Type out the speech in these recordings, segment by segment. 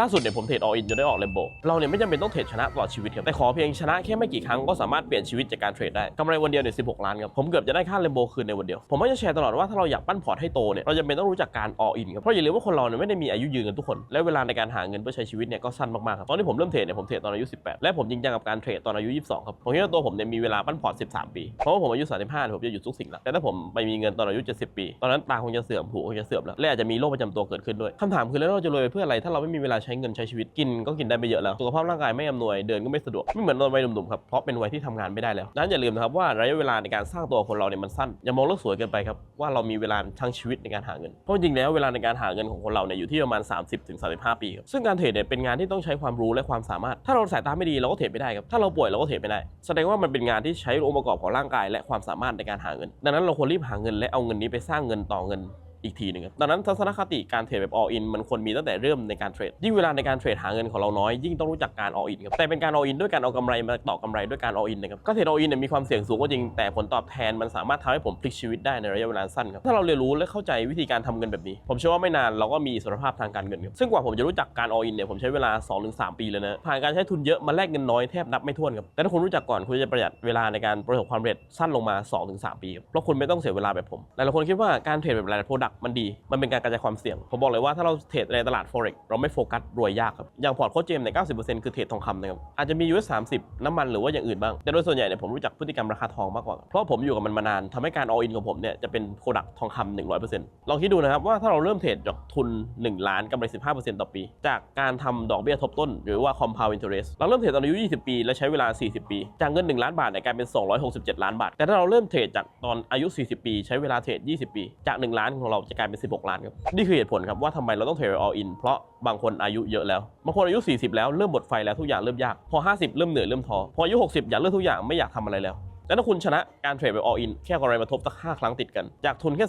ล่าสุดเนี่ยผมเทรดออินจนได้ออกเลมโบเราเนี่ยไม่จำเป็นต้องเทรดชนะตลอดชีวิตครับแต่ขอเพียงชนะแค่ไม่กี่ครั้งก็สามารถเปลี่ยนชีวิตจากการเทรดได้กำไรวันเดียวเนี่ย16ล้านครับผมเกือบจะได้ค่าเลมโบคืนในวันเดียวผมก็จะแชร์ตลอดว่าถ้าเราอยากปั้นพอร์ตให้โตเนี่ยเราจำเป็นต้องรู้จักการออินครับเพราะอย่าลืมว่าคนเราเนี่ยไม่ได้มีอายุยืนกันทุกคนและเวลาในการหาเงินเพื่อใช้ชีวิตเนี่ยก็สั้นมากๆครับตอนที่ผมเริ่มเทรดเนี่ยผมเทรดตอนอายุ 18 และผมจริงจังกับการเทรดตอนอายุ 22ครับผมคิดว่าตัวผมเนี่ยมีเวลาปั้นพอร์ต 13 ปีเพราะว่าผมอายุ 35ผมจะหยุดทุกสิ่งแล้วแต่ถ้าผมไปมีเงินตอนอายุ 70 ปี ตอนนั้นตาคงจะเสื่อมหูคงจะเสื่อมแล้วและอาจจะมีโรคประจำตัวเกิดขึ้นด้วยคำถามคือแล้วเราจะรวยไปเพื่ออะไรถ้าเราไม่มีเวลาใช้เงินใช้ชีวิตกินก็กินได้ไม่เยอะแล้วสุขภาพร่างกายไม่อำนวยเดินก็ไม่สะดวกไม่เหมือนตอนวัยหนุ่มๆครับเพราะเป็นวัยที่ทำงานไม่ได้แล้วนั้นอย่าลืมนะครับว่าระยะเวลาในการสร้างตัวคนเราเนี่ยมันสั้นอย่ามองโลกสวยเกินไปครับว่าเรามีเวลาทั้งชีวิตในการหาเงินเพราะจริงๆแล้วเวลาในการหาเงินของคนเราเนี่ยอยู่ที่ประมาณ 30-35ถึง35 ปีครับซึ่งการเทรดเนี่ยเป็นงานที่ต้องใช้ความรู้และความสามารถ ถ้าเราสายตาไม่ดีเราก็เทรดไม่ได้ครับถ้าเราป่วยเราก็เทรดไม่ได้ แสดงว่ามันเป็นงานที่ใช้องค์ประกอบของร่างกายและความสามารถในการหาเงิน ดังนั้นเราควรรีบหาเงินและเอาเงินนี้ไปสร้างเงินต่อเงิน อีกทีหนึ่งครับดังนั้นทัศนคติการเทรดแบบ all in มันควรมีตั้งแต่เริ่มในการเทรด ยิ่งเวลาในการเทรดหาเงินของเราน้อย ยิ่งต้องรู้จักการ all in ครับ แต่เป็นการ all in ด้วยการเอากำไรมาต่อกำไรด้วยการ all in นะครับ ก็เทรด all in เนี่ยมีความเสี่ยงสูงก็จริง แต่ผลตอบแทนมันสามารถทำให้ผมพลิกชีวิตได้ในระยะเวลาสั้นครับ ถ้าเราเรียนรู้และเข้าใจวิธีการทำเงินแบบนี้ ผมเชื่อว่าไม่นานเราก็มีอิสรภาพทางการเงินครับ ซึ่งกว่าผมจะรู้จักการ all in เนี่ยผมใช้เวลา 2-3 ปีเลยนะ ผ่านการใช้ทุนเยอะมาแลกเงินน้อยแทบนับไม่ถ้วนครับแต่ถ้าคุณรู้จักก่อนคุณจะประหยัดเวลาในการประสบความสำเร็จสั้นลงมา 2-3 ปีครับเพราะคุณไม่ต้องเสียเวลาแบบผมหลายๆคนคิดว่าการเทรดแบบหลายๆ product มันดี มันเป็นการกระจายความเสี่ยง ผมบอกเลยว่าถ้าเราเทรดในตลาด forex เราไม่โฟกัสรวยยากครับ อย่างพอร์ตโค้ชเจมส์เนี่ย90%คือเทรดทองคำนะครับ อาจจะมี US 30น้ำมันหรือว่าอย่างอื่นบ้าง แต่โดยส่วนใหญ่เนี่ยผมรู้จักพฤติกรรมราคาทองมากกว่า เพราะผมอยู่กับมันมานานทำให้การ all in ของผมเนี่ยจะเป็น product ทองคำ100%ลองคิดดูนะครับว่าถ้าเราเริ่มเทรดจากทุน 1 ล้านกำไร 15%ต่อปี จากการทำดอกเบี้ยทบต้น หรือว่า compound interest เราเริ่มเทรดตอนอายุ 20 ปี และใช้เวลา 40 ปี จากเงิน 1 ล้านบาทเนี่ยกลายเป็น 267 ล้านบาท แต่ถ้าเราเริ่มเทรดจากตอนอายุ 40 ปี ใช้เวลาเทรด 20 ปี จาก 1 ล้านของเราจะกลายเป็น 16 ล้านครับนี่คือเหตุผลครับว่าทำไมเราต้องเทรดออลอินเพราะบางคนอายุเยอะแล้วบางคนอายุ 40 แล้วเริ่มหมดไฟแล้วทุกอย่างเริ่มยากพอ 50 เริ่มเหนื่อยเริ่มท้อพออายุ 60 อยากเลิกทุกอย่างไม่อยากทำอะไรแล้ว แล้วถ้าคุณชนะการเทรดแบบ all in แค่กำไรมาทบสัก5ครั้งติดกัน จากทุนแค่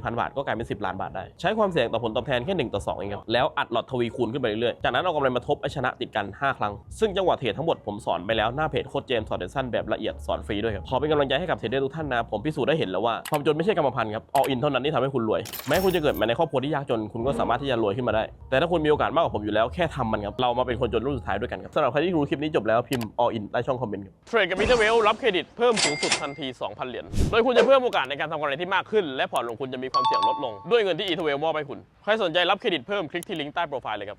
34,000 บาท ก็กลายเป็น 10 ล้านบาทได้ ใช้ความเสี่ยงต่อผลตอบแทนแค่1ต่อ2เองครับ แล้วอัดหลอดทวีคูณขึ้นไปเรื่อยๆ จากนั้นเอากำไรมาทบชนะติดกัน 5 ครั้ง ซึ่งจังหวะเทรดทั้งหมดผมสอนไปแล้วหน้าเพจโคดเจมส์สอนเดนสั้นแบบละเอียดสอนฟรีด้วยครับ ขอเป็นกำลังใจให้กับเทรดเดอร์ทุกท่านนะ ผมพิสูจน์ได้เห็นแล้วว่าความจนไม่ใช่กรรมพันธุ์ครับ all in เท่านั้นที่ทำให้คุณรวย แม้คุณจะเกิดมาในครอบครัวที่ยากจนคุณก็สามารถที่จะรวยขึ้นมาได้ แต่ถ้าคุณมีโอกาสมากกว่าผมอยู่แล้วแค่ทำมันครับเรามาเป็นคนจนรุ่นสุดท้ายด้วยกันครับสำหรับใครที่ดูคลิปนี้จบแล้วพิมพ์ all in ใต้ช่องคอมเมนต์ครับเทรดกับมิเตอร์เวลรับเครดิตเพิ่มสูงสุดทันที 2,000 เหรียญ โดยคุณจะเพิ่มโอกาสในการทำกำไรที่มากขึ้น และผ่อนลงคุณจะมีความเสี่ยงลดลง ด้วยเงินที่อีทเวลมอบให้คุณ ใครสนใจรับเครดิตเพิ่มคลิกที่ลิงก์ใต้โปรไฟล์เลยครับ